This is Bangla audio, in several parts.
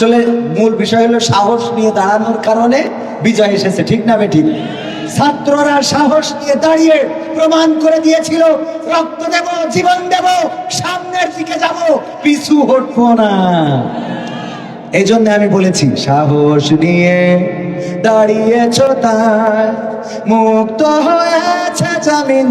আসলে মূল বিষয় হলো সাহস নিয়ে দাঁড়ানোর কারণে বিজয় এসেছে, ঠিক না বেঠিক? ছাত্ররা সাহস নিয়ে দাঁড়িয়ে প্রমাণ করে দিয়েছিল, রক্ত দেব, জীবন দেব, সামনের দিকে যাব, পিছু হটবো না। এই জন্য আমি বলেছি, সাহস নিয়ে দাঁড়িয়েছ তাই, মুক্ত হয়েছে জামিন।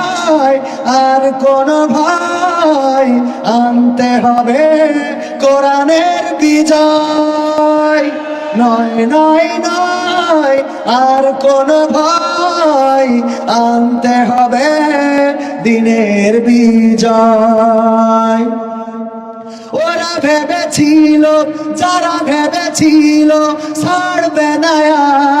আর কোন ভাই আনতে হবে কোরআনের বিজয়। নয় নয় নয়, আর কোন ভাই আনতে হবে দিনের বিজয়। ওরা ভেবেছিল, যারা ভেবেছিল, ছাড়বে না আর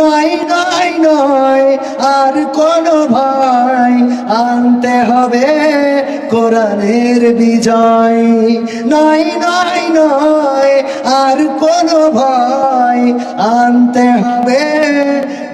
নয় নয় নয়, আর কোনো ভাই আনতে হবে কোরআনের বিজয়। নয় নয় নয়, আর কোনো ভাই আনতে হবে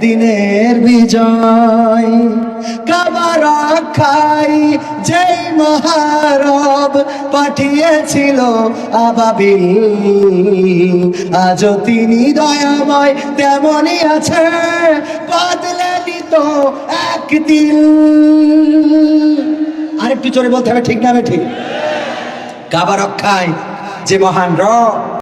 দিনের বিজয়। কাবার খাই যেই মহারব পাঠিয়েছিল আবাবিল আজও তিনি দয়াময় তেমনই আছে, বদলে দিত একদিন। আরেকটু জোরে বলতে হবে, ঠিক না ঠিক? কাবা রক্ষায় যে মহান রব